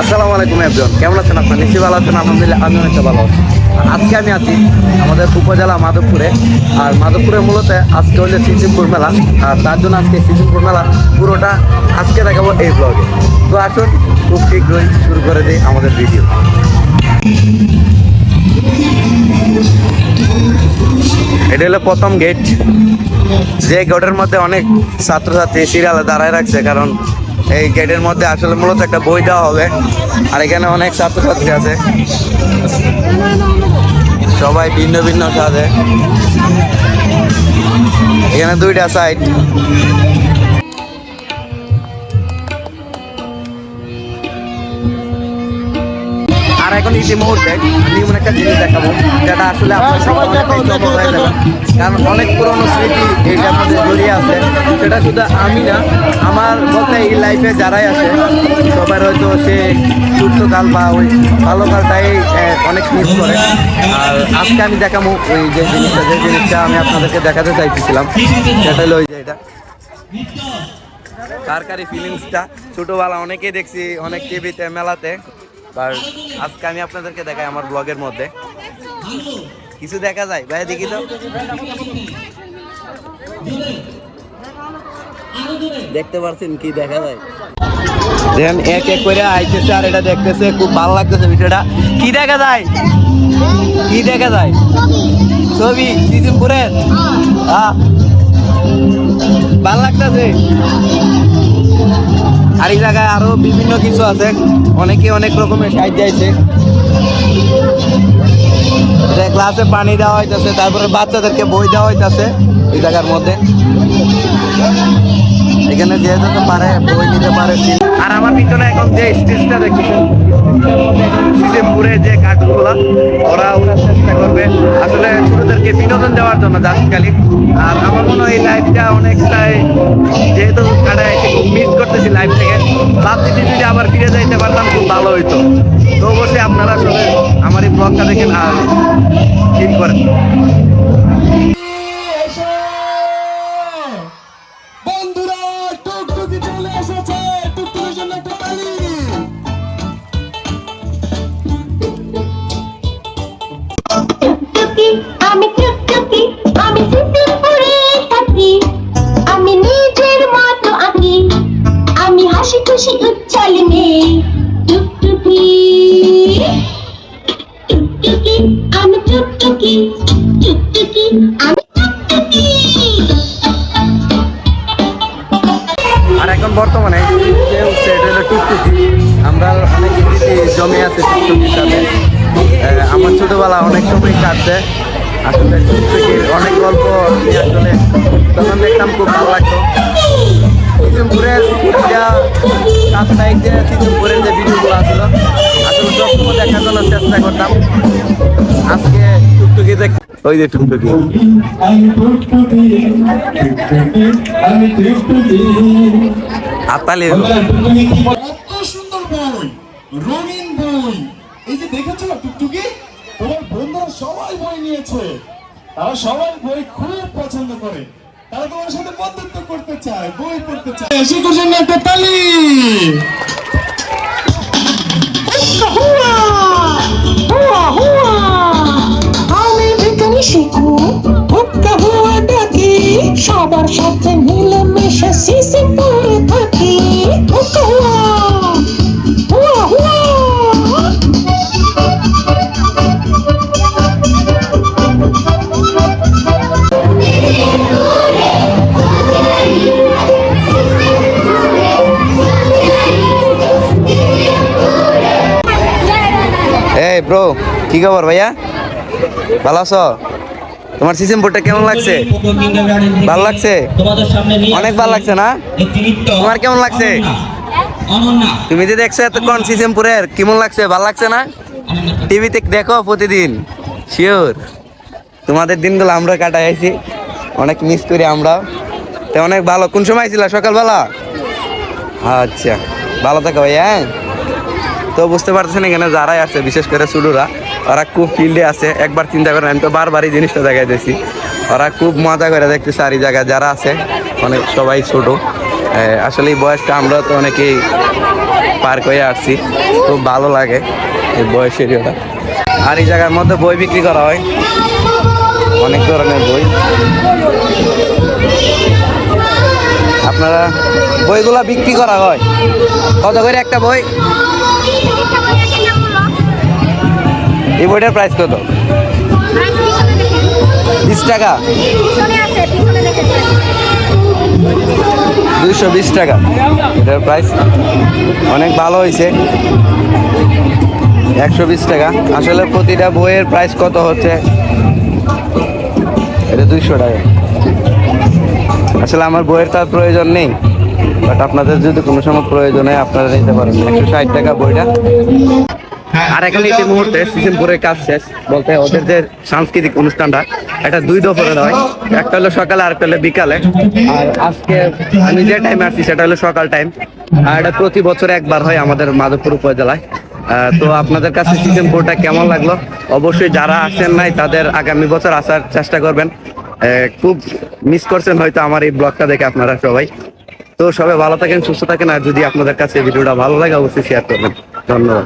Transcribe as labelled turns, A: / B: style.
A: আসসালামু আলাইকুম একজন কেমন আছেন আপনার? নিশ্চয়ই ভালো আছেন, আলহামদুলিল্লাহ আমি অনেকটা ভালো আছি। আজকে আমি আছি আমাদের উপজেলা মাধবপুরে। আর মাধবপুরে মূলত আজকে হচ্ছে সিজিমপুর মেলা। আর তার জন্য আজকে সিজিমপুর মেলা পুরোটা আজকে দেখাবো এই ব্লগে তো আসুন, খুব শীঘ্রই শুরু করে দিই আমাদের ভিডিও এটা হলো প্রথম গেট যে গেটের মধ্যে অনেক ছাত্রছাত্রী সিরিয়ালে দাঁড়ায় রাখছে, কারণ এই গেটের মধ্যে আসলে মূলত একটা বই দেওয়া হবে। আর এখানে অনেক ছাত্রছাত্রী আছে। সবাই ভিন্ন ভিন্ন সাজে। এখানে দুইটা সাইড এখন ইতি মুহূর্তে আমি এমন একটা জিনিস দেখাবো যেটা আসলে আপনার সবাই হয়ে যাবে। কারণ অনেক পুরনো স্মৃতি এইটার মধ্যে জড়িয়ে আছে সেটা শুধু আমি না আমার বলতে এই লাইফে যারাই আছে সবার হয়তো সে সুস্থকাল বা ওই ভালো কালটাই আহ, অনেক মিস করে। আর আজকে আমি দেখাবো ওই যে জিনিসটা যে জিনিসটা আমি আপনাদেরকে দেখাতে চাইতেছিলাম সেটা হলো ওই যে এটা। সরকারি ফিলিংসটা ছোটোবেলা অনেকেই দেখছি অনেক টিভিতে মেলাতে। বাট আজকে আমি আপনাদেরকে দেখাই আমার ব্লগের মধ্যে। কিছু দেখা যায়? ভাই, দেখি তো। দেখতে পারছেন কি দেখা যায়? দেখেন, এক এক করে আইতেছে আর এটা দেখতেছে, খুব ভালো লাগতেছে বিষয়টা। কি দেখা যায়? কি দেখা যায়? ছবি সিজনপুরের আহ, ভালো লাগতেছে। আর এই জায়গায় আরও বিভিন্ন কিছু আছে। অনেকে অনেক রকমের সাহায্য আছে ক্লাসে পানি দেওয়া হইতাছে, তারপরে বাচ্চাদেরকে বই দেওয়া হইতাছে এই জায়গার মধ্যে। এখানে যে যেতে পারে, বই নিতে পারে আর আমার পিছনে এখন যে স্টেজটা দেখতেছেন সিজনপুরে যে কার্টুনগুলো ওরা ওরা চেষ্টা করবে। আসলে ছোটদেরকে বিনোদন দেওয়ার জন্য জাস্টকালি আর আমার মনে হয় এই লাইফটা অনেকটাই, যেহেতু কাটায় মিস করতেছি লাইফ থেকে ভাবতেছি যদি আবার ফিরে যাইতে পারতাম, খুব ভালো হইতো। তো অবশ্যই আপনারা আসলে আমার এই ব্লগটা দেখেন আর ঠিক করেন। আর এখন বর্তমানে হচ্ছে টুকটুকি। আমরা অনেক জমে আছে টুকটুকির সাথে। আমার ছোটবেলা অনেক সময় কাটছে। আসলে টুকটুকির অনেক গল্প আসলে তখন দেখতাম খুব ভালো লাগতো। সিজনপুরের যা সাপ্তাহিক যে সিজনপুরের যে ভিডিওগুলো আসলো, আসলে সবসময় দেখার জন্য চেষ্টা করতাম। আজকে টুকটুকি দেখ ওই যে টুকটুকি?
B: কত সুন্দর বই রঙিন বই। এই যে দেখেছ টুকটুকি? তোমার বন্ধুরা সবাই বই নিয়েছে। তারা সবাই বই খুব পছন্দ করে। তারা তোমার সাথে বন্ধুত্ব করতে চায় বই পড়তে চায়। শিখুর জন্য একটা তালি?
A: ব্রো কি খবর ভাইয়া? ভালো আছো? তোমার সিজনপুরটা কেমন লাগছে? ভালো লাগছে? অনেক ভালো লাগছে না? তোমার কেমন লাগছে? তুমি যে দেখছ এতক্ষণ সিজনপুরের কেমন লাগছে? ভালো লাগছে না? টিভিতে দেখো প্রতিদিন শিওর তোমাদের দিনগুলো আমরা কাটাইছি, অনেক মিস করি আমরা। তো অনেক ভালো। কোন সময় ছিল? সকালবেলা? আচ্ছা ভালো থাকো ভাইয়া হ্যাঁ? তো বুঝতে পারতেছেন এখানে যারাই আছে, বিশেষ করে সুডুরা ওরা খুব ফিল্ডে আছে। একবার চিন্তা করেন, আমি তো বারবার এই জিনিসটা দেখাই দিয়েছি ওরা খুব মজা করে দেখতেছে আর এই জায়গায় যারা আছে, অনেক সবাই ছোট। আসলে এই বয়সটা আমরা তো অনেকেই পার করে আসছি। খুব ভালো লাগে এই বয়স এরিয়াটা আর এই জায়গার মধ্যে বই বিক্রি করা হয়। অনেক ধরনের বই। আপনারা বইগুলা বিক্রি করা হয়। কত করে একটা বই? এই বইটার প্রাইস কত? বিশ টাকা। দুইশো বিশ টাকা। এটার প্রাইস অনেক ভালো হয়েছে একশো বিশ টাকা। আসলে প্রতিটা বইয়ের প্রাইস কত হচ্ছে? এটা দুইশো টাকা। আসলে আমার বইয়ের তার প্রয়োজন নেই। বাট আপনাদের যদি কোনো সময় প্রয়োজন হয়, আপনারা নিতে পারেন। একশো ষাট টাকা বইটা। আর এখন এই মুহূর্তে কাজ শেষ বলতে ওদের যে সাংস্কৃতিক অনুষ্ঠানটা এটা দুই দফরের হয়। একটা হলো সকালে আর একটা হলো বিকালে। আর আজকে আমি যে টাইমে আসছি সেটা হলো সকাল টাইম আর এটা প্রতি বছর একবার হয় আমাদের মাধবপুর উপজেলায়। তো আপনাদের কাছে সিজন ফোরটা কেমন লাগল? অবশ্যই যারা আসেন নাই তাদের আগামী বছর আসার চেষ্টা করবেন। খুব মিস করছেন হয়তো আমার এই ব্লগটা দেখে আপনারা সবাই। তো সবাই ভালো থাকেন সুস্থ থাকেন। আর যদি আপনাদের কাছে ভিডিওটা ভালো লাগে অবশ্যই শেয়ার করবেন। ধন্যবাদ।